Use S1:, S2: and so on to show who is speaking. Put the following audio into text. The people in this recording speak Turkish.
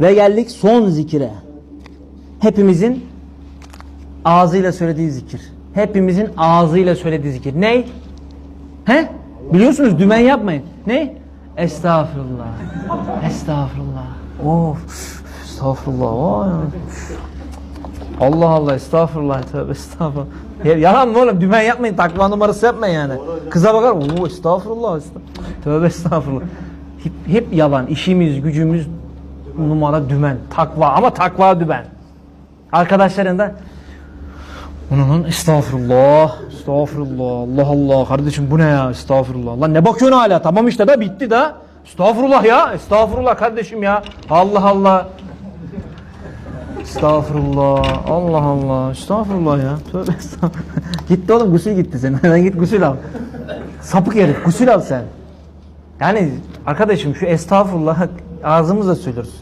S1: Ve geldik son zikire. Hepimizin ağzıyla söylediği zikir. Hepimizin ağzıyla söylediği zikir. Ne? He? Biliyorsunuz dümen yapmayın. Ne? Estağfurullah. Estağfurullah. Of. Estağfurullah. Allah Allah estağfurullah tövbe estağfurullah. Ya, yalan mı oğlum dümen yapmayın takva numarası yapmayın yani. Kıza bakar oo estağfurullah estağfurullah. Tövbe estağfurullah. Hep, hep yalan işimiz gücümüz numara dümen takva ama takva dümen. Arkadaşlarında onun estağfurullah estağfurullah Allah Allah kardeşim bu ne ya estağfurullah. Lan ne bakıyorsun hala tamam işte da bitti da. Estağfurullah ya estağfurullah kardeşim ya. Allah Allah. Estağfurullah. Allah Allah. Estağfurullah ya. Tövbe estağfurullah. gitti oğlum gusül gitti senin. Hemen git gusül al. Sapık herif gusül al sen. Yani arkadaşım şu estağfurullah ağzımızla söylüyoruz.